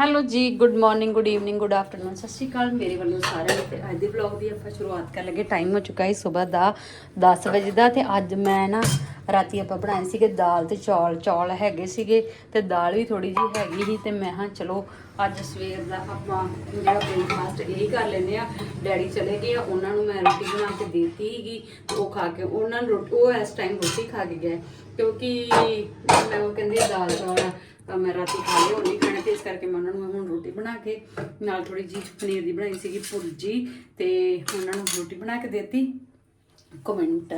Hello ji good morning good evening good afternoon ਸਤਿ ਸ਼੍ਰੀ ਅਕਾਲ ਮੇਰੇ ਵੱਲੋਂ ਸਾਰਿਆਂ ਨੂੰ। ਤੇ ਅੱਜ ਦੇ ਵਲੌਗ ਦੀ ਆਪਾਂ ਸ਼ੁਰੂਆਤ ਕਰਨ ਲੱਗੇ। ਟਾਈਮ ਹੋ ਚੁੱਕਾ ਹੈ ਸਵੇਰ ਦਾ 10 ਵਜੇ ਦਾ। ਤੇ ਅੱਜ ਮੈਂ ਨਾ ਰਾਤੀ ਆਪਾਂ ਬਣਾਏ ਸੀਗੇ ਦਾਲ ਤੇ ਚੌਲ। ਚੌਲ ਹੈਗੇ ਸੀਗੇ ਤੇ ਦਾਲ ਵੀ ਥੋੜੀ ਜੀ ਹੈਗੀ ਸੀ। ਤੇ ਮੈਂ ਹਾਂ ਚਲੋ ਅੱਜ ਸਵੇਰ ਦਾ ਆਪਾਂ ਜਿਹੜਾ ਬ੍ਰੇਕਫਾਸਟ ਇਹ ਕਰ ਲੈਂਦੇ ਆ ਡੈਡੀ ਚਲੇ ਗਏ ਆ, ਉਹਨਾਂ ਨੂੰ ਮੈਂ ਰੋਟੀ ਬਣਾ ਕੇ ਦੇਤੀ ਸੀਗੀ। ਉਹ ਖਾ ਕੇ, ਉਹਨਾਂ ਨੂੰ ਰੋਟੀ ਉਹ ਇਸ ਟਾਈਮ ਰੋਟੀ ਖਾ ਕੇ ਗਏ। ਕਿਉਂਕਿ ਮੈਂ ਉਹ ਕਹਿੰਦੀ ਦਾਲ ਚੌਲ ਤਾਂ ਮੈਂ ਰਾਤੀ ਖਾ ਲਏ ਉਹ ਨਹੀਂ ਖਾਣੇ, ਤੇ ਇਸ ਕਰਕੇ ਮੈਂ ਉਹਨਾਂ ਨੂੰ ਹੁਣ ਰੋਟੀ ਬਣਾ ਕੇ, ਨਾਲ ਥੋੜੀ ਜੀ ਪਨੀਰ ਦੀ ਬਣਾਈ ਸੀਗੀ ਭੁਰਜੀ, ਤੇ ਉਹਨਾਂ ਨੂੰ ਰੋਟੀ ਬਣਾ ਕੇ ਦੇਤੀ। ਕਮੈਂਟ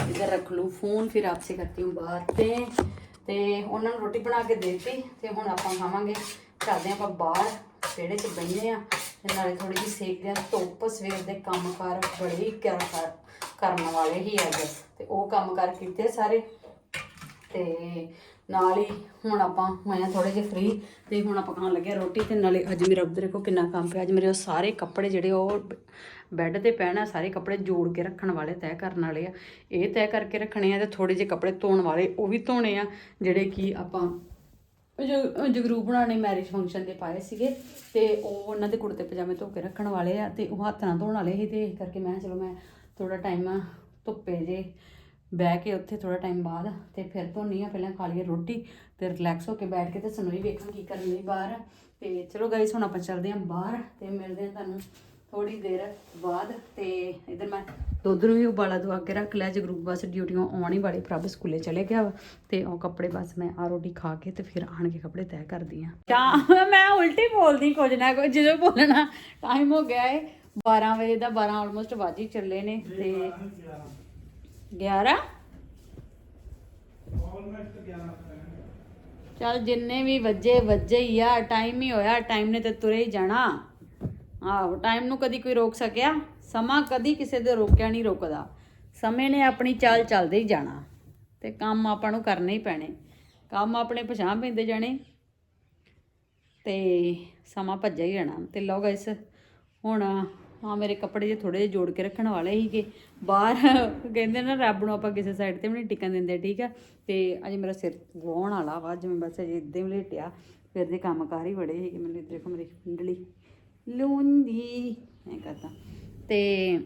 ਇਧਰ ਰੱਖ ਲੂ ਫੋਨ, ਫਿਰ ਆਪਸੇ ਕਰਤੀ ਹੂੰ ਬਾਤ ਤੇ। ਤੇ ਉਹਨਾਂ ਨੂੰ ਰੋਟੀ ਬਣਾ ਕੇ ਦੇਤੀ, ਤੇ ਹੁਣ ਆਪਾਂ ਖਾਵਾਂਗੇ। ਚੱਲਦੇ ਆਪਾਂ ਬਾਹਰ, ਵਿਹੜੇ 'ਚ ਬੈਠੇ ਆ ਤੇ ਨਾਲੇ ਥੋੜੀ ਜਿਹੀ ਸੇਕਦੇ ਆ ਧੁੱਪ ਸਵੇਰ ਦੇ ਕੰਮ ਕਾਰ ਬੜੇ ਹੀ ਕਰਨ ਵਾਲੇ ਹੀ ਅੱਜ ਤੇ ਉਹ ਕੰਮ ਕਰ ਕੀਤੇ ਸਾਰੇ। ਤੇ ਨਾਲ ਹੀ ਹੁਣ ਆਪਾਂ ਹੋਏ ਆ ਥੋੜੇ ਜਿਹਾ ਫ੍ਰੀ ਤੇ ਹੁਣ ਆਪਾਂ ਖਾਣ ਲੱਗੇ ਰੋਟੀ ਤੇ ਨਾਲੇ ਅੱਜ ਮੇਰਾ ਉੱਧਰ ਦੇਖੋ ਕਿੰਨਾ ਕੰਮ ਪਿਆ, ਅੱਜ ਮੇਰੇ ਉਹ ਸਾਰੇ ਕੱਪੜੇ ਜਿਹੜੇ ਉਹ ਬੈੱਡ ਤੇ ਪੈਣਾ ਸਾਰੇ ਕੱਪੜੇ ਜੋੜ ਕੇ ਰੱਖਣ ਵਾਲੇ, ਤੈਅ ਕਰਨ ਵਾਲੇ ਆ। ਇਹ ਤੈਅ ਕਰਕੇ ਰੱਖਣੇ ਆ ਤੇ ਥੋੜੇ ਜਿਹੇ ਕੱਪੜੇ ਧੋਣ ਵਾਲੇ, ਉਹ ਵੀ ਧੋਣੇ ਆ, ਜਿਹੜੇ ਕਿ ਆਪਾਂ ਜ- ਜਗਰੂ ਬਣਾਣੇ ਮੈਰਿਜ ਫੰਕਸ਼ਨ ਦੇ ਪਾਏ ਸੀਗੇ ਤੇ ਉਹ ਉਹਨਾਂ ਦੇ ਕੁੜਤੇ ਪਜਾਮੇ ਧੋ ਕੇ ਰੱਖਣ ਵਾਲੇ ਆ ਤੇ ਉਹ ਹੱਥ ਨਾਲ ਧੋਣ ਵਾਲੇ ਸੀ ਤੇ ਇਸ ਕਰਕੇ ਮੈਂ ਕਿਹਾ ਚਲੋ ਮੈਂ ਥੋੜਾ ਟਾਈਮ ਧੁੱਪੇ ਜੇ ਬਹਿ ਕੇ ਉੱਥੇ ਥੋੜਾ ਟਾਈਮ ਬਾਅਦ ਤੇ ਫਿਰ ਧੋਨੀ ਆ, ਪਹਿਲਾਂ ਖਾ ਲਈਏ ਰੋਟੀ ਤੇ ਰਿਲੈਕਸ ਹੋ ਕੇ ਬੈਠ ਕੇ ਤੇ ਸਨੋਈ ਵੇਖਾਂ ਕੀ ਕਰਨ ਲਈ ਬਾਹਰ। ਤੇ ਚਲੋ ਗਾਈਸ ਹੁਣ ਆਪਾਂ ਚੱਲਦੇ ਆਂ ਬਾਹਰ ਤੇ ਮਿਲਦੇ ਆਂ ਤੁਹਾਨੂੰ ਥੋੜੀ ਦੇਰ ਬਾਅਦ ਤੇ ਇਧਰ ਮੈਂ ਦੁੱਧ ਨੂੰ ਵੀ ਉਬਾਲਾ ਦਵਾ ਕੇ ਰੱਖ ਲਿਆ ਜਗਰੂਪ ਬਸ ਡਿਊਟੀਆਂ ਆਉਣ ਹੀ ਵਾਲੀ, ਪ੍ਰਭ ਸਕੂਲੇ ਚਲੇ ਗਿਆ ਵਾ ਤੇ ਉਹ ਕੱਪੜੇ ਬਸ ਮੈਂ ਆ ਰੋਟੀ ਖਾ ਕੇ ਤੇ ਫਿਰ ਆਣ ਕੇ ਕੱਪੜੇ ਤੈਅ ਕਰਦੀ ਆ ਤਾਂ ਮੈਂ ਉਲਟੀ ਬੋਲਦੀ ਕੁਝ ਨਾ ਕੁਝ, ਜਦੋਂ ਬੋਲਣਾ ਟਾਈਮ ਹੋ ਗਿਆ ਏ 12 ਵਜੇ ਦਾ 12 ਆਲਮੋਸਟ ਵੱਜ ਹੀ ਚੱਲੇ ਨੇ ਤੇ 11 ਚਲ ਜਿੰਨੇ ਵੀ ਵੱਜੇ ਵੱਜੇ ਹੀ ਆ। ਟਾਈਮ ਹੀ ਹੋਇਆ ਟਾਈਮ ਨੇ ਤੇ ਤੁਰੇ ਹੀ ਜਾਣਾ। ਆਹੋ ਟਾਈਮ ਨੂੰ ਕਦੀ ਕੋਈ ਰੋਕ ਸਕਿਆ? ਸਮਾਂ ਕਦੀ ਕਿਸੇ ਦੇ ਰੋਕਿਆ ਨਹੀਂ ਰੁਕਦਾ। ਸਮੇਂ ਨੇ ਆਪਣੀ ਚਾਲ ਚੱਲਦੇ ਹੀ ਜਾਣਾ। ਤੇ ਕੰਮ ਆਪਾਂ ਨੂੰ ਕਰਨੇ ਹੀ ਪੈਣੇ। ਕੰਮ ਆਪਣੇ ਪਛਾਣ ਪੈਂਦੇ ਜਾਣੇ। ਤੇ ਸਮਾਂ ਭੱਜਿਆ ਹੀ ਜਾਣਾ ਤੇ ਲਓ ਗਾਇਸ ਹੁਣ ਹਾਂ, ਮੇਰੇ ਕੱਪੜੇ ਜੇ ਥੋੜੇ ਜਿਹੇ ਜੋੜ ਕੇ ਰੱਖਣ ਵਾਲੇ ਸੀਗੇ। ਬਾਹਰ ਕਹਿੰਦੇ ਨਾ, ਰੱਬ ਨੂੰ ਆਪਾਂ ਕਿਸੇ ਸਾਈਡ ਤੇ ਵੀ ਨਹੀਂ ਟਿਕਣ ਦਿੰਦੇ, ਠੀਕ ਆ? ਤੇ ਅਜੇ ਮੇਰਾ ਸਿਰ ਵਾਉਣ ਵਾਲਾ ਵਾ, ਜਿਵੇਂ ਬਸ ਅਜੇ ਇਦਾਂ ਹੀ ਲੇਟਿਆ। ਫਿਰ ਦੇ ਕੰਮ ਕਾਰ ਹੀ ਬੜੇ ਸੀਗੇ। ਮੈਨੂੰ ਇੱਧਰ ਦੇਖੋ ਮੇਰੀ ਕੁੰਡਲੀ ਲੂੰਦੀ, ਐ ਕਰਦਾ। ਤੇ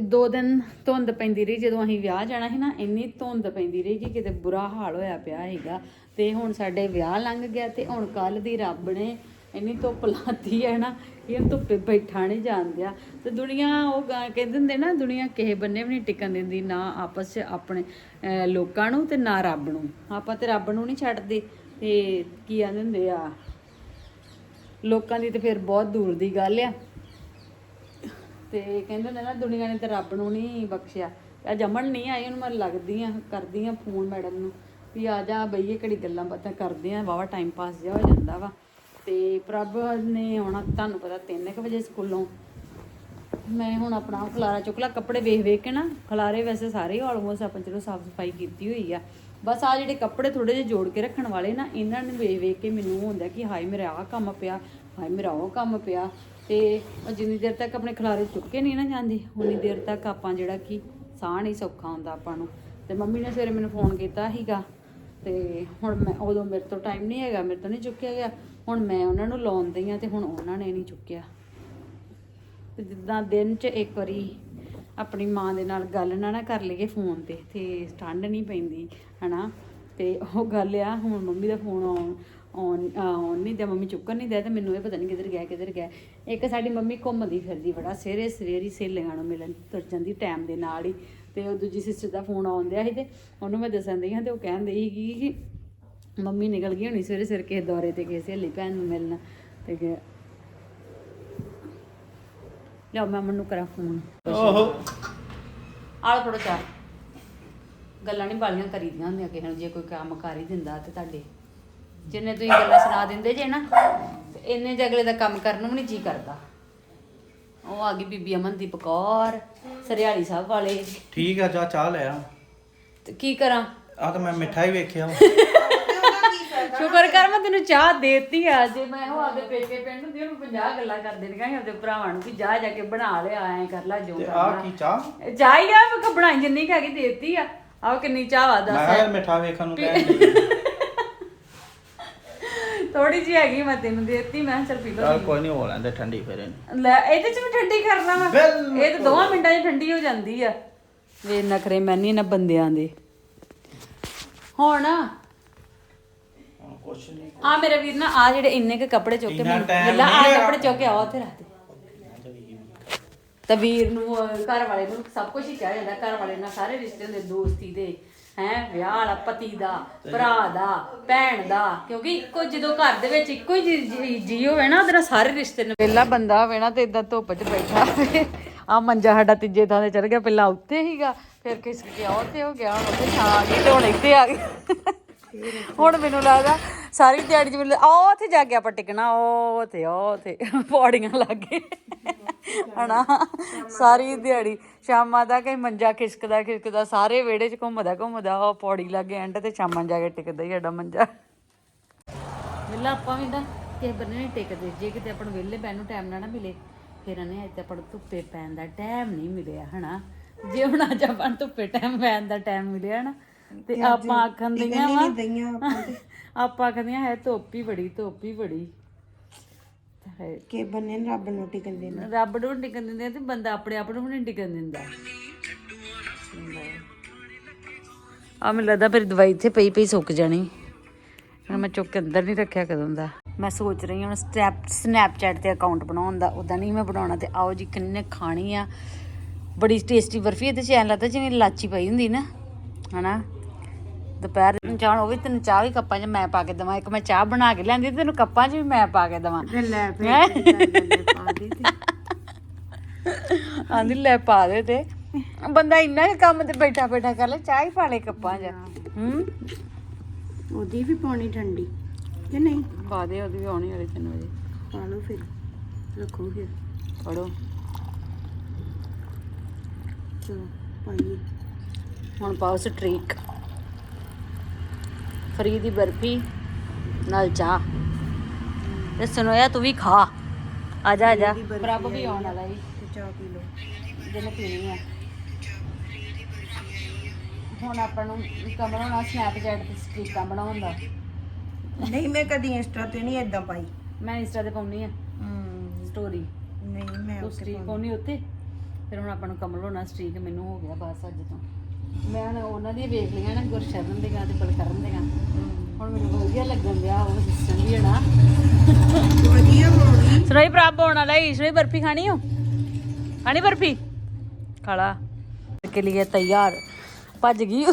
ਦੋ ਦਿਨ ਧੁੰਦ ਪੈਂਦੀ ਰਹੀ। ਜਦੋਂ ਅਸੀਂ ਵਿਆਹ ਜਾਣਾ ਸੀ ਨਾ, ਇੰਨੀ ਧੁੰਦ ਪੈਂਦੀ ਰਹੀ ਕਿ ਕਿਤੇ ਬੁਰਾ ਹਾਲ ਹੋਇਆ ਪਿਆ ਹੈਗਾ ਤੇ ਹੁਣ ਸਾਡੇ ਵਿਆਹ ਲੰਘ ਗਿਆ ਤੇ ਹੁਣ ਕੱਲ ਦੀ ਰੱਬ ਨੇ ਇੰਨੀ ਧੁੱਪ ਲਾਤੀ ਹੈ ਨਾ ਇਹ ਧੁੱਪੇ ਬੈਠਾ ਨਹੀਂ ਜਾਂਦਿਆ। ਤੇ ਦੁਨੀਆ ਉਹ ਗਾ- ਕਹਿੰਦੇ ਹੁੰਦੇ ਨਾ ਦੁਨੀਆ ਕਿਸੇ ਬੰਨੇ ਵੀ ਨਹੀਂ ਟਿਕਣ ਦਿੰਦੀ ਨਾ ਆਪਸ 'ਚ ਆਪਣੇ ਅਹ, ਲੋਕਾਂ ਨੂੰ ਤੇ ਨਾ ਰੱਬ ਨੂੰ। ਆਪਾਂ ਤੇ ਰੱਬ ਨੂੰ ਨਹੀਂ ਛੱਡਦੇ। ਤੇ ਕੀ ਆਂਦੇ ਹੁੰਦੇ ਆ? ਲੋਕਾਂ ਦੀ ਤੇ ਫਿਰ ਬਹੁਤ ਦੂਰ ਦੀ ਗੱਲ ਆ। ਤੇ ਕਹਿੰਦੇ ਹੁੰਦੇ ਨਾ ਦੁਨੀਆ ਨੇ ਤੇ ਰੱਬ ਨੂੰ ਨਹੀਂ ਬਖਸ਼ਿਆ। ਆ ਜਮਨ ਨਹੀਂ ਆਈ ਉਹਨੂੰ ਮੈਂ ਲੱਗਦੀ ਆ ਕਰਦੀ ਆ ਫੋਨ ਮੈਡਮ ਨੂੰ। ਵੀ ਆ ਜਾ ਬਈਏ ਘੜੀ ਗੱਲਾਂ ਬਾਤਾਂ ਕਰਦੇ ਆ? ਵਾਵਾ ਟਾਈਮ ਪਾਸ ਜਿਹਾ ਹੋ ਜਾਂਦਾ ਵਾ। ਤੇ ਪ੍ਰਭ ਨੇ ਆਉਣਾ ਤੁਹਾਨੂੰ ਪਤਾ 3:00 ਵਜੇ ਸਕੂਲੋਂ ਮੈਂ ਹੁਣ ਆਪਣਾ ਖਲਾਰਾ ਚੁੱਕ ਲਾ ਕੱਪੜੇ ਵੇਖ ਵੇਖ ਕੇ ਨਾ ਖਲਾਰੇ ਵੈਸੇ ਸਾਰੇ ਆਲਮੋਸਟ ਆਪਾਂ ਚਲੋ ਸਾਫ਼ ਸਫ਼ਾਈ ਕੀਤੀ ਹੋਈ ਆ। ਬਸ ਆ ਜਿਹੜੇ ਕੱਪੜੇ ਥੋੜੇ ਜਿਹੇ ਜੋੜ ਕੇ ਰੱਖਣ ਵਾਲੇ ਨਾ, ਇਹਨਾਂ ਨੂੰ ਵੇਖ ਵੇਖ ਕੇ ਮੈਨੂੰ ਹੁੰਦਾ ਕਿ ਹਾਏ ਮੇਰਾ ਆਹ ਕੰਮ ਪਿਆ, ਹਾਏ ਮੇਰਾ ਉਹ ਕੰਮ ਪਿਆ। ਤੇ ਜਿੰਨੀ ਦੇਰ ਤੱਕ ਆਪਣੇ ਖਲਾਰੇ ਚੁੱਕੇ ਨਹੀਂ ਨਾ ਜਾਂਦੇ, ਉਨੀ ਦੇਰ ਤੱਕ ਆਪਾਂ ਜਿਹੜਾ ਕਿ ਸਾਹ ਨਹੀਂ ਸੌਖਾ ਹੁੰਦਾ ਆਪਾਂ ਨੂੰ। ਤੇ ਮੰਮੀ ਨੇ ਸਵੇਰੇ ਮੈਨੂੰ ਫੋਨ ਕੀਤਾ ਸੀਗਾ, ਤੇ ਹੁਣ ਮੈਂ ਉਦੋਂ ਮੇਰੇ ਤੋਂ ਟਾਈਮ ਨਹੀਂ ਹੈਗਾ, ਮੇਰੇ ਤੋਂ ਨਹੀਂ ਚੁੱਕਿਆ ਗਿਆ। ਹੁਣ ਮੈਂ ਉਹਨਾਂ ਨੂੰ ਲਾਉਂਦੀ ਆ ਤੇ ਹੁਣ ਉਹਨਾਂ ਨੇ ਨਹੀਂ ਚੁੱਕਿਆ। ਤੇ ਜਿੱਦਾਂ ਦਿਨ 'ਚ ਇੱਕ ਵਾਰੀ ਆਪਣੀ ਮਾਂ ਦੇ ਨਾਲ ਗੱਲ ਨਾ ਨਾ ਕਰ ਲਈਏ ਫੋਨ ਤੇ ਤੇ ਠੰਡ ਨਹੀਂ ਪੈਂਦੀ, ਹਨਾ? ਤੇ ਉਹ ਗੱਲ ਆ, ਹੁਣ ਮੰਮੀ ਦਾ ਫੋਨ ਆਉਣ ਆਉਣ ਆਉਣ ਨਹੀਂ ਦਿਆ, ਮੰਮੀ ਚੁੱਕਣ ਨਹੀਂ ਦਿਆ ਤੇ ਮੈਨੂੰ ਇਹ ਪਤਾ ਨਹੀਂ ਕਿੱਧਰ ਗਿਆ ਕਿੱਧਰ ਗਿਆ। ਇੱਕ ਸਾਡੀ ਮੰਮੀ ਘੁੰਮਦੀ ਫਿਰਦੀ ਬੜਾ, ਸਵੇਰੇ ਸਵੇਰੀ ਸਹੇਲੀਆਂ ਨੂੰ ਮਿਲਣ ਤੁਰ ਜਾਂਦੀ ਟਾਈਮ ਦੇ ਨਾਲ ਹੀ। ਤੇ ਉਹ ਦੂਜੀ ਸਿਸਟਰ ਦਾ ਫੋਨ ਆਉਂਦਿਆ ਸੀ ਤੇ ਉਹਨੂੰ ਮੈਂ ਦੱਸਣ ਦਈ ਹਾਂ ਤੇ ਉਹ ਕਹਿੰਦੇ ਸੀ ਕਿ ਮੰਮੀ ਨਿਕਲ ਗਈ ਹੋਣੀ ਸਵੇਰੇ ਸਵੇਰੇ ਕਿਸੇ ਦੌਰੇ ਤੇ ਕਿਸੇ ਸਹੇਲੀ ਭੈਣ ਨੂੰ ਮਿਲਣ ਤੇ ਕਿ ਲਿਆਓ ਮੈਂ ਮੈਨੂੰ ਕਰਾਂ ਫੋਨ। ਓਹੋ। ਆਲ ਫੜੋ ਚਾਰ ਗੱਲਾਂ ਨਹੀਂ ਬਾਲੀਆਂ ਕਰੀਦੀਆਂ ਹੁੰਦੀਆਂ ਕਿਸੇ ਨੂੰ ਜੇ ਕੋਈ ਕੰਮ ਕਰ ਹੀ ਦਿੰਦਾ ਤੇ ਤੁਹਾਡੇ। ਜਿੰਨੇ ਤੁਸੀਂ ਗੱਲਾਂ ਸੁਣਾ ਦਿੰਦੇ ਜੇ ਨਾ ਤੇ ਇੰਨੇ ਚ ਅਗਲੇ ਦਾ ਕੰਮ ਕਰਨ ਨੂੰ ਵੀ ਨਹੀਂ ਜੀ ਕਰਦਾ। ਉਹ ਆ ਗਈ ਬੀਬੀ ਅਮਨਦੀਪ ਕੌਰ ਸਰਿਆਲੀ ਸਾਹਿਬ ਵਾਲੇ। ਠੀਕ ਆ ਜਾ ਚਾਹ ਲੈ ਆ। ਤੇ ਕੀ ਕਰਾਂ? ਆ ਤਾਂ ਮੈਂ ਮਿੱਠਾ ਹੀ ਵੇਖਿਆ। ਸ਼ੁਕਰ ਕਰ ਮੈਂ ਤੈਨੂੰ ਚਾਹ ਦੇਤੀ ਆ। ਜੇ ਮੈਂ ਉਹ ਆਪਦੇ ਪੇਕੇ ਪਿੰਡ ਹੁੰਦੀ ਉਹਨੂੰ 50 ਗੱਲਾਂ ਕਰ ਦੇਣੀਆਂ ਸੀ ਆਪਦੇ ਭਰਾਵਾਂ ਨੂੰ ਵੀ ਜਾ ਜਾ ਕੇ ਬਣਾ ਲਿਆ ਐ ਕਰ ਲੈ ਜੋ ਤੇ ਕਰਨਾ। ਆ ਕੀ ਚਾਹ? ਹੀ ਆ ਮੈਂ ਬਣਾਈ ਜਿੰਨੀ ਕੁ ਹੈਗੀ ਦੇਤੀ ਆ। ਆਹ ਕਿੰਨੀ ਚਾਹ ਮੈਂ ਦੱਸ। ਕਿਹਾ ਮਿੱਠਾ ਵੇਖਣ ਨੂੰ ਕਹਿੰਦੇ ਥੋੜੀ ਜਿਹੀ ਹੈਗੀ ਮੈਂ ਤੈਨੂੰ ਦੇਤੀ ਮੈਂ ਕਿਹਾ ਚੱਲ ਪੀ ਲਓ ਚੱਲ ਕੋਈ ਨਹੀਂ ਹੋ ਲੈਂਦੇ ਠੰਡੀ ਫਿਰ ਇਹਨੂੰ। ਲੈ ਇਹਦੇ ਚ ਵੀ ਠੰਡੀ ਕਰਨਾ ਵਾ। ਬਿਲਕੁਲ। ਇਹ ਤਾਂ ਦੋਵਾਂ ਮਿੰਟਾਂ 'ਚ ਠੰਡੀ ਹੋ ਜਾਂਦੀ ਆ। ਵੇ ਨਖਰੇ ਮੈਂ ਨਹੀਂ ਨਾ ਬੰਦਿਆਂ ਦੇ। ਹੁਣ ਕੁਛ ਨਹੀਂ ਆ ਮੇਰੇ ਵੀਰ ਨਾ ਆ ਜਿਹੜੇ ਇੰਨੇ ਕ ਕੱਪੜੇ ਚੁੱਕ ਕੇ ਇੰਨਾ ਮੈਨੂੰ time ਵੇਲਾ ਆ ਨਹੀਂ ਹੈਗਾ। ਕੱਪੜੇ ਚੁੱਕ ਕੇ ਆਓ ਉੱਥੇ ਰੱਖ ਦੇ ਤਾਂ ਵੀਰ ਨੂੰ ਘਰ ਵਾਲੇ ਨੂੰ ਸਭ ਕੁਝ ਹੀ ਕਿਹਾ ਜਾਂਦਾ ਘਰ ਵਾਲੇ ਨਾਲ ਸਾਰੇ ਰਿਸ਼ਤੇ ਹੁੰਦੇ ਦੋਸਤੀ ਦੇ ਹੈ ਵਿਆਹ ਵਾਲਾ ਪਤੀ ਦਾ ਭਰਾ ਦਾ ਭੈਣ ਦਾ ਕਿਉਂਕਿ ਇੱਕੋ ਜਦੋਂ ਘਰ ਦੇ ਵਿੱਚ ਇੱਕੋ ਹੀ ਜੀ- ਹੋਵੇ ਨਾ ਉਹਦੇ ਨਾਲ ਸਾਰੇ ਰਿਸ਼ਤੇ ਨੇ। ਪਹਿਲਾ ਬੰਦਾ ਹੋਵੇ ਨਾ ਤੇ ਇਦਾਂ ਧੁੱਪ 'ਚ ਬੈਠਾ ਹੋਵੇ ਆ ਮੰਜਾ ਸਾਡਾ ਤੀਜੇ ਥਾਂ ਤੇ ਚੜ ਗਿਆ ਪਹਿਲਾਂ ਉੱਥੇ ਹੀਗਾ ਫਿਰ ਕਿਸ ਗਿਆ ਉੱਥੇ ਹੋ ਗਿਆ ਹੁਣ ਉੱਥੇ ਛਾਂ ਆ ਗਈ ਤੇ ਹੁਣ ਇੱਥੇ ਆ ਗਈ ਹੁਣ ਮੈਨੂੰ ਲੱਗਦਾ ਸਾਰੀ ਦਿਹਾੜੀ ਚ ਮੈਨੂੰ ਉਹ ਉੱਥੇ ਜਾ ਕੇ ਆਪਾਂ ਟਿਕਣਾ ਉਹ ਤੇ ਉਹ ਤੇ ਪੌੜੀਆਂ ਲੱਗੇ। ਹਣਾ ਸਾਰੀ ਦਿਹਾੜੀ। ਸ਼ਾਮਾਂ ਦਾ ਕਈ ਮੰਜਾ ਖਿਸਕਦਾ ਖਿਸਕਦਾ ਸਾਰੇ ਵਿਹੜੇ ਚ ਘੁੰਮਦਾ ਘੁੰਮਦਾ ਉਹ ਪੌੜੀ ਲੱਗੇ ਐਂਡ ਤੇ ਸ਼ਾਮਾਂ ਜਾ ਕੇ ਟਿਕਦਾ ਹੀ ਸਾਡਾ ਮੰਜਾ। ਵਿਹਲਾ ਆਪਾਂ ਵੀ ਤਾਂ ਕਿਸੇ ਬੰਨੇ ਨਹੀਂ ਟਿਕਦੇ। ਜੇ ਕਿਤੇ ਆਪਾਂ ਨੂੰ ਵਿਹਲੇ ਨੂੰ ਟਾਈਮ ਨਾ ਨਾ ਮਿਲੇ ਫਿਰ ਇਹਨੇ ਅੱਜ ਆਪਾਂ ਨੂੰ ਧੁੱਪੇ ਪੈਣ ਦਾ ਟਾਈਮ ਨਹੀਂ ਮਿਲਿਆ ਹਨਾ? ਜੇ ਹੁਣ ਅੱਜ ਆਪਾਂ ਨੂੰ ਧੁੱਪੇ ਟਾਈਮ ਪੈਣ ਦਾ ਟਾਈਮ ਮਿਲਿਆ ਨਾ ਤੇ ਆਪਾਂ ਆਖਣ ਦੀਆਂ ਵਾ। ਆਪਾਂ ਆਖਦੀਆਂ ਹੈ ਧੁੱਪ ਹੀ ਬੜੀ ਧੁੱਪ ਹੀ ਬੜੀ। ਹੈ ਕਿ ਬੰਨੇ ਨੂੰ ਰੱਬ ਨੂੰ ਟਿਕਣ ਦੇਣਾ। ਰੱਬ ਨੂੰ ਨੀ ਟਿਕਣ ਦਿੰਦੇ ਤੇ ਬੰਦਾ ਆਪਣੇ ਆਪ ਨੂੰ ਵੀ ਨਹੀਂ ਟਿਕਣ ਦਿੰਦਾ। ਆ ਮੈਨੂੰ ਲੱਗਦਾ ਫਿਰ ਦਵਾਈ ਇੱਥੇ ਪਈ ਪਈ ਸੁੱਕ ਜਾਣੀ। ਹੁਣ ਮੈਂ ਚੁੱਕ ਕੇ ਅੰਦਰ ਨਹੀਂ ਰੱਖਿਆ ਕਦੋਂ ਦਾ। ਮੈਂ ਸੋਚ ਰਹੀ ਹਾਂ ਹੁਣ ਸਟੈਪ ਸਨੈਪਚੈਟ ਤੇ ਅਕਾਊਂਟ ਬਣਾਉਣ ਦਾ ਉਦਾਂ ਨਹੀਂ ਮੈਂ ਬਣਾਉਣਾ ਤੇ ਆਓ ਜੀ ਕਿੰਨੇ ਖਾਣੀ ਆ। ਬੜੀ ਟੇਸਟੀ ਬਰਫੀ ਇਹਦੇ ਚ ਐਂ ਲੱਗਦਾ ਜਿਵੇਂ ਲਾਚੀ ਪਈ ਹੁੰਦੀ ਨਾ ਹਨਾ? ਦੁਪਹਿਰ ਨੂੰ ਚਾਹ ਉਹ ਵੀ ਤੈਨੂੰ ਚਾਹ ਵੀ ਕੱਪਾਂ 'ਚ ਮੈਂ ਪਾ ਕੇ ਦਵਾਂ। ਇੱਕ ਮੈਂ ਚਾਹ ਬਣਾ ਕੇ ਲਿਆਂਦੀ ਤੈਨੂੰ ਕੱਪਾਂ 'ਚ ਵੀ ਮੈਂ ਪਾ ਕੇ ਦਵਾਂ। ਤੇ ਲੈ ਹੈਂ? ਆਂਦੀ ਲੈ ਪਾ ਦੇ ਤੇ। ਬੰਦਾ ਇੰਨਾ ਕੁ ਕੰਮ ਤੇ ਬੈਠਾ ਬੈਠਾ ਕਰ ਲੈ ਚਾਹ ਹੀ ਪਾ ਲੈ ਕੱਪਾਂ 'ਚ। ਹੂੰ। ਉਹਦੀ ਵੀ ਪਾਉਣੀ ਠੰਡੀ ਕਿ ਨਹੀਂ? ਪਾ ਦੇ ਉਹਦੀ ਵੀ ਆਉਣੀ ਵਾਲੀ 3 ਵਜੇ। ਪਾ ਲਓ ਫਿਰ ਰੱਖੋ ਫਿਰ। ਪੜੋ ਚਲੋ ਪਾਈਏ। ਹੁਣ ਪਾਓ ਸਟ੍ਰੀਕ। ਫਰੀ ਦੀ ਬਰਫੀ ਨਾਲ ਚਾਹ। ਤੇ ਸੁਣੋਇਆ ਤੂੰ ਵੀ ਖਾ। ਆ ਜਾ ਆ ਜਾ। ਪ੍ਰਭ ਵੀ ਆਉਣ ਵਾਲਾ ਹੀ ਤੇ ਚਾਹ ਪੀ ਲਓ। ਜਿਹਨੇ ਪੀਣੀ ਆ। ਹੁਣ ਆਪਾਂ ਨੂੰ ਕਮਰਾ ਨਾਲ ਸਨੈਪਚੈਟ ਤੇ ਸਟ੍ਰੀਕਾਂ ਬਣਾਉਣ ਦਾ। ਨਹੀਂ ਮੈਂ ਕਦੀ ਇੰਸਟਾ ਤੇ ਨਹੀਂ ਇਦਾਂ ਪਾਈ। ਮੈਂ ਇੰਸਟਾ ਤੇ ਪਾਉਣੀ ਆ। ਹੂੰ। ਸਟੋਰੀ ਨਹੀਂ ਮੈਂ ਤੂੰ ਸਟ੍ਰੀਕ ਪਾਉਣੀ। ਉੱਤੇ ਫਿਰ ਹੁਣ ਆਪਾਂ ਨੂੰ ਕਮਲ ਹੋਣਾ ਸਟ੍ਰੀਕ ਮੈਨੂੰ ਹੋ ਗਿਆ ਬਸ ਅੱਜ ਤੋਂ। ਮੈਂ ਉਹਨਾਂ ਦੀ ਵੇਖ ਲਈਆਂ ਨਾ ਗੁਰਸ਼ਰਨ ਦੀਆਂ ਤੇ ਬਲਕਰਨ ਦੀਆਂ। ਹੁਣ ਮੈਨੂੰ ਵਧੀਆ ਲੱਗਣ ਦਿਆ ਉਹ ਸਿਸਟਮ ਵੀ ਹਨਾ ਵਧੀਆ ਹੋਣੀ ਸੁਣਾਈ ਪ੍ਰਾਪ ਹੋਣ ਵਾਲਾ ਹੀ। ਬਰਫੀ ਖਾਣੀ ਹੋ ਖਾਣੀ ਬਰਫੀ? ਖਾਲਾ ਕੇ ਲਈ ਤਿਆਰ। ਭੱਜ ਗਈ।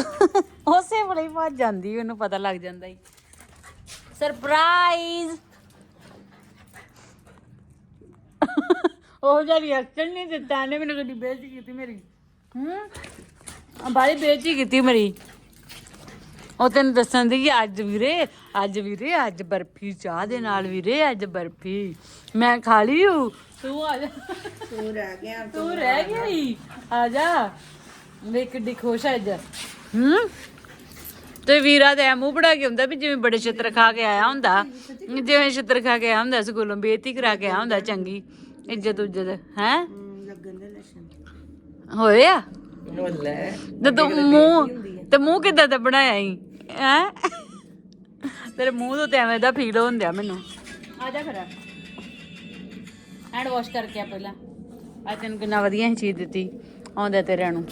ਉਸੇ ਵੇਲੇ ਹੀ ਭੱਜ ਜਾਂਦੀ ਉਹਨੂੰ ਪਤਾ ਲੱਗ ਜਾਂਦਾ ਹੀ ਸਰਪ੍ਰਾਈਜ਼ ਉਹ ਜਿਹਾ ਰਿਐਕਸ਼ਨ ਨਹੀਂ ਦਿੱਤਾ। ਇਹਨੇ ਮੈਨੂੰ ਕਦੀ ਬੇਇੱਜ਼ਤੀ ਕੀਤੀ ਮੇਰੀ। ਹੂੰ? ਬਾਰੀ ਬੇਇੱਜ਼ਤੀ ਕੀਤੀ ਮੇਰੀ। ਉਹ ਤੈਨੂੰ ਦੱਸਣ ਦੀ ਕਿ ਅੱਜ ਵੀਰੇ ਅੱਜ ਵੀਰੇ ਅੱਜ ਬਰਫੀ ਚਾਹ ਦੇ ਨਾਲ ਵੀਰੇ ਅੱਜ ਬਰਫੀ। ਮੈਂ ਖਾ ਲਈ ਹੂੰ। ਤੂੰ ਆ ਜਾ। ਤੂੰ ਰਹਿ ਗਿਆ ਤੂੰ ਰਹਿ ਗਈ। ਆ ਜਾ। ਵੇਖ ਕਿੱਡੀ ਖੁਸ਼ ਹੈ ਅੱਜ। ਹੂੰ? ਤੇ ਵੀਰਾ ਤੇ ਐ ਮੂੰਹ ਬੜਾ ਕੇ ਹੁੰਦਾ ਵੀ ਜਿਵੇਂ ਬੜੇ ਛਿੱਤਰ ਖਾ ਕੇ ਆਇਆ ਹੁੰਦਾ। ਜਿਵੇਂ ਛਿੱਤਰ ਖਾ ਕੇ ਆਇਆ ਹੁੰਦਾ ਸਕੂਲੋਂ ਬੇਇੱਜ਼ਤੀ ਕਰਾ ਕੇ ਆਇਆ ਹੁੰਦਾ ਚੰਗੀ। ਇੱਜ਼ਤ ਉੱਜਤ ਹੈ ਹਮ, ਲੱਗਣ ਦੇ ਲੱਛਣ ਹੋਏ ਆ? ਤੇ ਤੂੰ ਮੂੰਹ ਤੇ ਮੂੰਹ ਕਿੱਦਾਂ ਦਾ ਬਣਾਇਆ ਈ ਹੈ? ਤੇਰੇ ਮੂੰਹ ਤੋਂ ਤੇ ਐਵੇਂ ਦਾ ਫੀਲ ਹੁੰਦਿਆ ਮੈਨੂੰ। ਆ ਜਾ ਫਿਰ। ਹੈਂਡ ਵਾਸ਼ ਕਰਕੇ ਆ ਪਹਿਲਾਂ। ਆ ਤੈਨੂੰ ਕਿੰਨਾ ਵਧੀਆ ਹੀ ਚੀਜ਼ ਦਿੱਤੀ ਆਉਂਦਾ ਤੇਰਿਆਂ ਨੂੰ।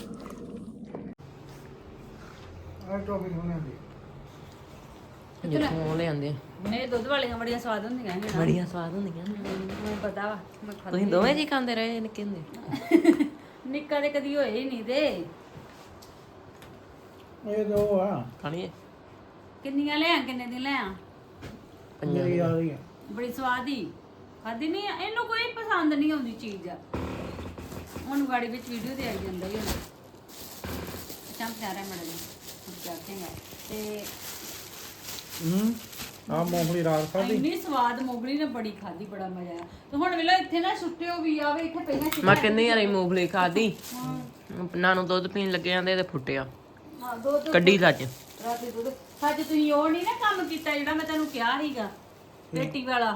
ਨੇ ਦੁੱਧ ਵਾਲੀਆਂ ਬੜੀਆਂ ਸਵਾਦ ਹੁੰਦੀਆਂ ਨੇ ਬੜੀਆਂ ਸਵਾਦ ਹੁੰਦੀਆਂ ਨੇ। ਮੈਨੂੰ ਪਤਾ ਵਾ ਤੁਸੀਂ ਦੋਵੇਂ ਜੀ ਖਾਂਦੇ ਰਹੇ ਨਿੱਕੇ ਹੁੰਦੇ। ਨਿੱਕਾ ਤੇ ਕਦੀ ਹੋਏ ਹੀ ਨਹੀਂ ਤੇ। ਇਹ ਦੋ ਆ। ਖਾਣੀਏ? ਕਿੰਨੀਆਂ ਲਿਆ ਕਿੰਨੇ ਦੀ ਲਿਆ? ਮੇਰੀ ਆ ਰਹੀ ਆ। ਬੜੀ ਸਵਾਦ। ਹੀ ਖਾਦੀ ਨਹੀਂ ਇਹਨੂੰ ਕੋਈ ਪਸੰਦ ਨਹੀਂ ਆਉਂਦੀ ਚੀਜ਼। ਆ ਹੁਣ ਗਾੜੀ ਵਿੱਚ ਵੀਡੀਓ ਤੇ ਆਈ ਜਾਂਦਾ ਹੀ ਚੰਪ ਜਾ ਰਿਹਾ ਮੜਾ ਜੀ ਜਾਂਦੇ ਹਾਂ ਤੇ ਹੂੰ। ਆ ਮੂੰਗਫਲੀ ਰਾਤ ਖਾਦੀ ਇੰਨੀ ਸਵਾਦ ਮੋਗਲੀ ਨੇ ਬੜੀ ਖਾਦੀ ਬੜਾ ਮਜ਼ਾ ਆਇਆ। ਤੇ ਹੁਣ ਵੇਲਾ ਇੱਥੇ ਨਾ ਸੁੱਟਿਓ ਵੀ ਆਵੇ ਇੱਥੇ ਪਹਿਲਾਂ ਚਿੱਟਾ- ਮੈਂ ਕਿੰਨੀ ਵਾਰੀ ਮੂੰਗਫਲੀ ਖਾਦੀ ਨਾਨੂੰ ਦੁੱਧ ਪੀਣ ਲੱਗੇ ਜਾਂਦੇ ਤੇ ਫੁੱਟਿਆ। ਹਾਂ ਦੋ ਦੋ ਕੱਢੀ ਸੱਚ। ਰਾਤੀ ਦੁੱਧ। ਸੱਚ ਤੁਸੀਂ ਉਹ ਨਹੀਂ ਨਾ ਕੰਮ ਕੀਤਾ ਜਿਹੜਾ ਮੈਂ ਤੈਨੂੰ ਕਿਹਾ ਸੀਗਾ ਪੇਟੀ ਵਾਲਾ।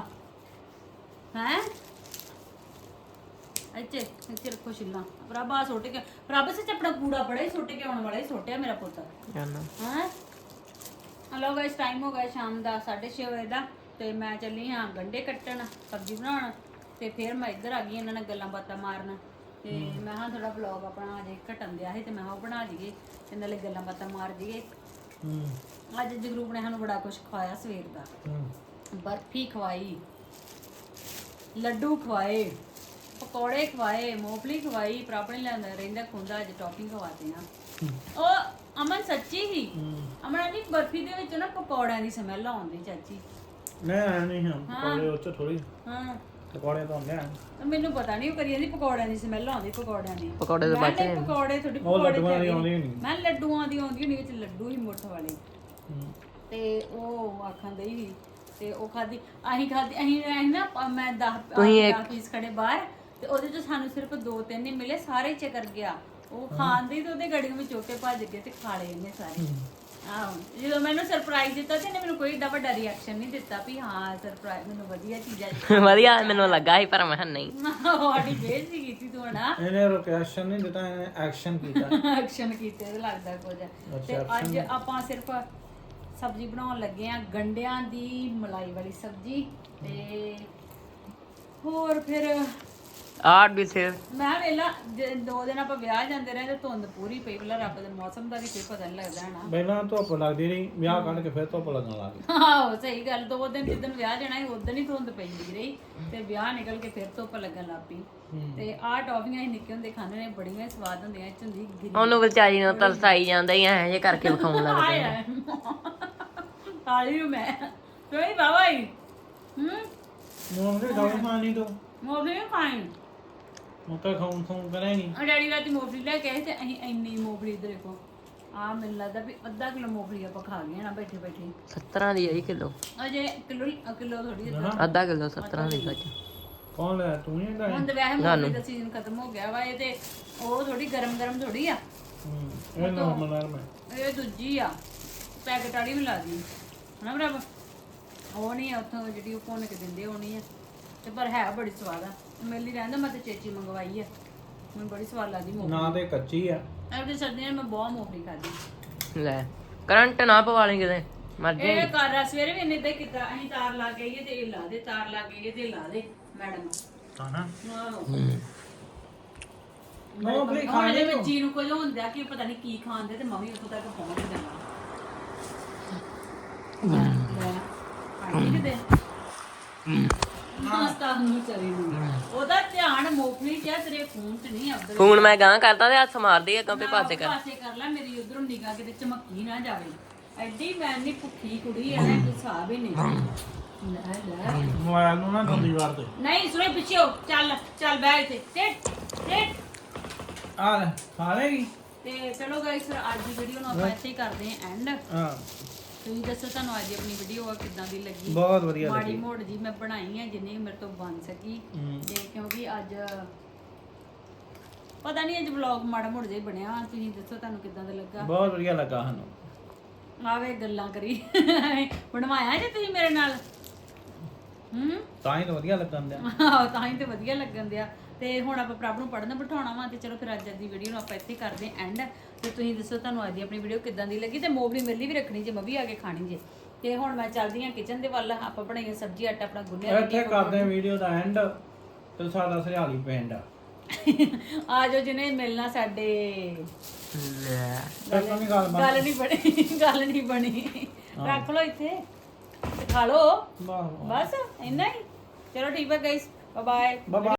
ਹੈ? ਇੱਥੇ ਇੱਥੇ ਰੱਖੋ ਛਿੱਲਾ। ਪ੍ਰਭਾ ਸੁੱਟ ਕੇ ਪ੍ਰਭ ਸੱਚ ਆਪਣਾ ਕੂੜਾ ਬੜਾ ਹੀ ਸੁੱਟ ਕੇ ਆਉਣ ਵਾਲਾ ਹੀ ਸੁੱਟਿਆ ਮੇਰਾ ਪੁੱਤ। ਜਾਨਾ। ਹਾਂ? ਹਲੋ ਗਾਇਸ ਟਾਈਮ ਹੋ ਗਿਆ ਸ਼ਾਮ ਦਾ 6:30 ਵਜੇ ਦਾ। ਤੇ ਮੈਂ ਚੱਲੀ ਹਾਂ ਗੰਡੇ ਕੱਟਣ ਸਬਜ਼ੀ ਬਣਾਉਣ। ਤੇ ਫਿਰ ਮੈਂ ਇੱਧਰ ਆ ਗਈ ਇਹਨਾਂ ਨਾਲ ਗੱਲਾਂ ਬਾਤਾਂ ਮਾਰਨ। ਤੇ ਮੈਂ ਹਾਂ ਥੋੜਾ ਵਲੌਗ ਆਪਣਾ ਅਜੇ ਘਟਣ ਦਿਆ ਸੀ ਤੇ ਮੈਂ ਉਹ ਬਣਾ ਜੀਏ ਤੇ ਨਾਲੇ ਗੱਲਾਂ ਬਾਤਾਂ ਮਾਰ ਜੀਏ ਅੱਜ ਜਗਰੂਪ ਨੇ ਸਾਨੂੰ ਬੜਾ ਕੁਝ ਖਵਾਇਆ ਸਵੇਰ ਦਾ। ਬਰਫੀ ਖਵਾਈ ਲੱਡੂ ਖਵਾਏ ਪਕੌੜੇ ਖਵਾਏ ਮੂੰਗਫਲੀ ਖਵਾਈ ਪ੍ਰਾਪਣੇ ਲੈਂਦਾ ਰਹਿੰਦਾ ਖੁੰਦਾ ਅੱਜ ਟੌਪਿੰਗ ਖਵਾਤੇ ਆ ਉਹ ਅਮਨ ਸੱਚੀ ਹੀ। ਅਮਨ ਜੀ ਬਰਫੀ ਦੇ ਵਿੱਚ ਨਾ ਪਕੌੜਿਆਂ ਦੀ ਸਮੈਲ ਆਉਂਦੀ ਚਾਚੀ। ਮੈਂ ਆਇਆ ਨਹੀਂ ਹਾਂ ਪਕੌੜੇ ਉੱਚ ਥੋੜੀ ਹਾਂ। ਪਕੌੜੇ ਤਾਂ ਹੁੰਦੇ ਆ। ਮੈਨੂੰ ਪਤਾ ਨਹੀਂ ਉਹ ਕਰੀ ਜਾਂਦੀ ਪਕੌੜਿਆਂ ਦੀ ਸਮੈਲ ਆਉਂਦੀ ਪਕੌੜਿਆਂ ਦੀ। ਪਕੌੜੇ ਦੇ ਮੈਂ ਕਿਹਾ ਪਕੌੜੇ ਤੁਹਾਡੀ ਉਹ ਪਕੌੜੇ ਲੱਡੂਆਂ ਦੀ ਤੇ ਆਉਂਦੀ ਨਹੀਂ। ਮੈਂ ਲੱਡੂਆਂ ਦੀ ਆਉਂਦੀ ਨਹੀਂ ਵਿੱਚ ਲੱਡੂ ਹੀ ਮੁੱਠ ਵਾਲੇ। ਹੂੰ। ਤੇ ਉਹ ਆਖਾਂ ਦਈ ਵੀ ਤੇ ਉਹ ਖਾਦੀ ਅਸੀਂ ਖਾਦੀ ਅਸੀਂ ਅਸੀਂ ਨਾ ਮੈਂ 10 ਪੀਸ ਖੜੇ ਬਾਹਰ ਤੇ ਉਹਦੇ ਚ ਸਾਨੂੰ ਸਿਰਫ ਦੋ ਤਿੰਨ ਹੀ ਮਿਲੇ ਸਾਰੇ ਚੱਕਰ ਗਿਆ। ਉਹ ਖਾਣ ਦੀ ਤੇ ਉਹਦੇ ਗੜੀਆਂ ਵਿੱਚ ਚੁੱਕ ਭੱਜ ਗਏ ਤੇ ਖਾ ਲਏ ਇਹਨੇ ਸਾਰੇ। ਆਹੋ ਜਦੋਂ ਮੈਨੂੰ ਸਰਪ੍ਰਾਈਜ਼ ਦਿੱਤਾ ਤੇ ਇਹਨੇ ਮੈਨੂੰ ਕੋਈ ਏਡਾ ਵੱਡਾ ਰਿਐਕਸ਼ਨ ਨਹੀਂ ਦਿੱਤਾ ਵੀ ਹਾਂ ਸਰਪ੍ਰਾਈਜ਼ ਮੈਨੂੰ ਵਧੀਆ ਚੀਜ਼ਾਂ ਵਧੀਆ ਮੈਨੂੰ ਲੱਗਾ ਸੀ ਪਰ ਮੈਂ ਕਿਹਾ ਨਹੀਂ। ਸਾਡੀ ਬੇਇੱਜ਼ਤੀ ਕੀਤੀ ਤੂੰ ਨਾ ਇਹਨੇ ਰੋਕੇਸ਼ਨ ਨਹੀਂ ਦਿੱਤਾ ਇਹਨੇ ਐਕਸ਼ਨ ਕੀਤਾ। ਐਕਸ਼ਨ ਕੀਤੇ ਤੇ ਲੱਗਦਾ ਕੁਝ। ਤੇ ਅੱਜ ਆਪਾਂ ਸਿਰਫ ਸਬਜ਼ੀ ਬਣਾਉਣ ਲੱਗੇ ਆ ਗੰਡਿਆਂ ਦੀ ਮਲਾਈ ਵਾਲੀ ਸਬਜ਼ੀ ਤੇ ਹੋਰ ਫਿਰ ਆੜ ਵੀ ਸੇ ਮੈਂ ਵੇਲਾ ਜੇ ਦੋ ਦਿਨ ਆਪਾਂ ਵਿਆਹ ਜਾਂਦੇ ਰਹੇ ਤੇ ਧੁੰਦ ਪੂਰੀ ਪਈ ਪਹਿਲਾਂ ਰੱਬ ਦੇ ਮੌਸਮ ਦਾ ਵੀ ਕੋਈ ਪਤਾ ਨਹੀਂ ਲੱਗਦਾ ਹਨਾ। ਪਹਿਲਾਂ ਧੁੱਪ ਲੱਗਦੀ ਰਹੀ ਵਿਆਹ ਕੱਢ ਕੇ ਫਿਰ ਧੁੱਪ ਲੱਗਣ ਲੱਗ ਗਈ। ਆਹੋ ਸਹੀ ਗੱਲ ਦੋ ਦਿਨ ਜਿੱਦਣ ਵਿਆਹ ਜਾਣਾ ਸੀ ਉਦੋਂ ਹੀ ਧੁੰਦ ਪੈਂਦੀ ਰਹੀ ਤੇ ਵਿਆਹ ਨਿਕਲ ਕੇ ਫਿਰ ਧੁੱਪ ਲੱਗਣ ਲੱਗ ਪਈ। ਤੇ ਆਹ ਟੌਫੀਆਂ ਅਸੀਂ ਨਿੱਕੇ ਹੁੰਦੇ ਖਾਂਦੇ ਨੇ ਬੜੀਆਂ ਹੀ ਸਵਾਦ ਹੁੰਦੀਆਂ ਇਹ ਚ ਹੁੰਦੀ ਗਿਰੀ। ਉਹਨੂੰ ਵਿਚਾਰੀ ਨੂੰ ਤਰਸਾਈ ਜਾਂਦਾ ਹੀ ਐ ਜੇ ਕਰਕੇ ਵਿਖਾਉਣ ਲੱਗ ਕਾਲੀ ਹੂੰ ਮੈਂ ਕੋਈ ਬਾਬਾ ਹੀ? ਹੂੰ? ਮੋਹਰੇ ਖਾਉ ਖਾਣੀ ਤੋਂ? ਮੋਬਲੀ ਨਹੀਂ ਖਾਈ ਮੁੱਕਾ ਖਾਉਂ ਖਾਉਂ ਕਰੇਗੀ ਆ ਡੈਡੀ ਰਾਤੀ ਮੋਬਲੀ ਲੈ ਕੇ ਆਏ ਤੇ ਅਸੀਂ ਇੰਨੀ ਮੋਬਲੀ ਇਧਰ ਦੇਖੋ ਆ ਮੈਨੂੰ ਲੱਗਦਾ ਵੀ ਅੱਧਾ ਕਿਲੋ ਮੋਬਲੀ ਆਪਾਂ ਖਾ ਗਏ ਨਾ ਬੈਠੇ ਬੈਠੇ। 17 ਦੀ ਆਈ ਕਿਲੋ। ਅਜੇ ਕਿਲੋ ਕਿਲੋ ਥੋੜੀ ਅੱਧਾ ਕਿਲੋ 17 ਦੀ ਸੱਚ ਕੌਣ ਲੈ ਤੂੰ ਨਹੀਂ ਲੈ ਹੁਣ ਤੇ ਵੈਸੇ ਮੋਬਲੀ ਦਾ ਸੀਜ਼ਨ ਖਤਮ ਹੋ ਗਿਆ ਵਾ ਇਹ ਤੇ ਉਹ ਥੋੜੀ ਗਰਮ ਗਰਮ ਥੋੜੀ ਆ। ਹੂੰ ਇਹ ਨਾਰਮਲ ਨਰਮ ਹੈ ਇਹ ਦੂਜੀ ਆ। ਪੈਕਟ ਵਾਲੀ ਵੀ ਲਾ ਦੀ। ਹਨਾ ਬਰਾਬਰ ਉਹ ਨਹੀਂ ਆ ਉੱਥੋਂ ਜਿਹੜੀ ਉਹ ਭੁੰਨ ਕੇ ਦਿੰਦੇ ਉਹ ਨਹੀਂ ਆ। ਤੇ ਪਰ ਹੈ ਬੜੀ ਸਵਾਦ ਆ। ਮੇਲੀ ਰਹਿੰਦਾ ਮੈਂ ਤੇ ਚੇਚੀ ਮੰਗਵਾਈ ਆ। ਮੈਨੂੰ ਬੜੀ ਸਵਾਦ ਲੱਗਦੀ ਮੋਬਲੀ ਨਾ ਤੇ ਕੱਚੀ ਆ। ਐਵੇਂ ਸਰਦੀਆਂ 'ਚ ਮੈਂ ਬਹੁਤ ਮੋਬਲੀ ਖਾਦੀ ਲੈ ਕਰੰਟ ਨਾ ਪਵਾ ਲਈ ਕਿਤੇ ਮਰ ਇਹ ਕਰ ਰਾ ਸਵੇਰੇ ਵੀ ਇਹਨੇ ਇਦਾਂ ਕੀਤਾ ਅਸੀਂ ਤਾਰ ਲਾ ਕੇ ਆਈਏ ਤੇ ਇਹ ਲਾ ਦੇ ਤਾਰ ਲਾ ਕੇ ਆਈਏ ਤੇ ਇਹ ਲਾ ਦੇ ਮੈਡਮ। ਤਾਂ ਨਾ ਆਹੋ ਮੋਬਲੀ ਹੁਣ ਇਹਦੇ ਵਿੱਚ ਜੀ ਨੂੰ ਕੁਝ ਹੁੰਦਾ ਕਿ ਪਤਾ ਨਹੀਂ ਕੀ ਖਾਂਦੇ ਤੇ ਮੈਂ ਵੀ ਉੱਥੋਂ ਤੱਕ ਪਹੁੰਚ ਹੀ। ਜਾਣਾ ਲੈ ਆਈ ਕਿਤੇ? ਨਾਸਤਾ ਨੂੰ ਚਲੀ ਨੂੰ। ਉਹਦਾ ਧਿਆਨ ਮੋਫਲੀ ਚ ਆ, ਤੇਰੇ ਖੂਨ ਚ ਨਹੀਂ ਅਬਦਲ ਫੋਨ ਮੈਂ ਗਾਂ ਕਰਦਾ ਤੇ ਹੱਥ ਮਾਰਦੀ ਆ ਕੰਪੇ ਪਾਸੇ ਕਰ। ਪਾਸੇ ਕਰ ਲੈ ਮੇਰੀ ਉਧਰੋਂ ਨਿਗਾਹ ਕਿਤੇ ਚਮਕੀ ਨਾ ਜਾਵੇ। ਐਡੀ ਮੈਂ ਨਹੀਂ ਭੁੱਖੀ ਕੁੜੀ ਐ ਨਾ ਹਿਸਾਬ ਹੀ ਨਹੀਂ। ਲੈ ਲੈ। ਮੋਬਾਈਲ ਨੂੰ ਨਾ ਗੰਦੀ ਵਾਰ ਤੇ। ਨਹੀਂ ਸੁਣੇ ਪਿੱਛੇ ਹੋ ਚੱਲ ਚੱਲ ਬੈਠ ਇੱਥੇ। ਟੇਟ ਟੇਟ ਆ ਲੈ ਖਾ ਲੇਗੀ ਤੇ ਚਲੋ ਗਾਇਸ ਫਿਰ ਅੱਜ ਦੀ ਵੀਡੀਓ ਨੂੰ ਆਪਾਂ ਇੱਥੇ ਹੀ ਕਰਦੇ ਹਾਂ ਐਂਡ ਹਾਂ। ਤੁਸੀਂ ਦੱਸੋ ਤੁਹਾਨੂੰ ਅੱਜ ਆਪਣੀ ਵੀਡੀਓ ਕਿੱਦਾਂ ਦੀ ਲੱਗੀ? ਬਹੁਤ ਵਧੀਆ ਮਾੜੀ ਮੋੜ ਜੀ ਮੈਂ ਬਣਾਈ ਹੈ ਜਿੰਨੀ ਮੇਰੇ ਤੋਂ ਬਣ ਸਕੀ। ਤੇ ਕਿਉਂਕਿ ਅੱਜ ਪਤਾ ਨਹੀਂ ਅੱਜ ਵਲੌਗ ਮਾੜਾ ਮੋੜ ਜਿਹਾ ਹੀ ਬਣਿਆ। ਤੁਸੀਂ ਦੱਸੋ ਤੁਹਾਨੂੰ ਕਿੱਦਾਂ ਦਾ ਲੱਗਾ? ਬਹੁਤ ਵਧੀਆ ਲੱਗਾ ਸਾਨੂੰ। ਆਵੇ ਗੱਲਾਂ ਕਰੀ। ਬਣਵਾਇਆ ਜੇ ਤੁਸੀਂ ਮੇਰੇ ਨਾਲ? ਹੂੰ? ਤਾਂ ਹੀ ਤਾਂ ਵਧੀਆ ਲੱਗਣ ਦਿਆ। ਆਹੋ, ਤਾਂ ਹੀ ਤੇ ਵਧੀਆ ਲੱਗਣ ਦਿਆ। ਤੇ ਹੁਣ ਆਪਾਂ ਪ੍ਰਭ ਨੂੰ ਪੜਨ ਬਿਠਾਉਣਾ ਵਾ ਤੇ ਚਲੋ ਫਿਰ ਅੱਜ ਦੀ ਵੀਡੀਓ ਨੂੰ ਆਪਾਂ ਇੱਥੇ ਕਰਦੇ ਐਂਡ ਤੇ ਤੁਸੀਂ ਦੱਸੋ ਤੁਹਾਨੂੰ ਅੱਜ ਦੀ ਆਪਣੀ ਵੀਡੀਓ ਕਿੱਦਾਂ ਦੀ ਲੱਗੀ ਤੇ ਮੋਬਲੀ ਮਿਲਦੀ ਵੀ ਰੱਖਣੀ ਜੇ ਮੈਂ ਵੀ ਆ ਕੇ ਖਾਣੀ ਜੇ। ਤੇ ਹੁਣ ਮੈਂ ਚੱਲਦੀ ਹਾਂ ਕਿਚਨ ਦੇ ਵੱਲ ਆਪਾਂ ਬਣਾਈਏ ਸਬਜ਼ੀ ਆਟਾ ਆਪਣਾ ਗੁੰਨਿਆ ਇੱਥੇ ਕਰਦੇ ਵੀਡੀਓ ਦਾ ਐਂਡ ਤੇ ਸਾਡਾ ਸਰਿਆਲੀ ਪਿੰਡ ਆ। ਆ ਜਾਓ ਜਿਹਨੇ ਮਿਲਣਾ ਸਾਡੇ। ਲੈ। ਗੱਲ ਨਹੀਂ ਬਣੀ ਗੱਲ ਨਹੀਂ ਬਣੀ। ਰੱਖ ਲਓ ਇੱਥੇ ਖਾ ਲਓ। ਬਸ। ਇੰਨਾ ਹੀ। ਚਲੋ ਠੀਕ ਹੈ ਗਾਇਸ ਬਾਏ ਬਾਏ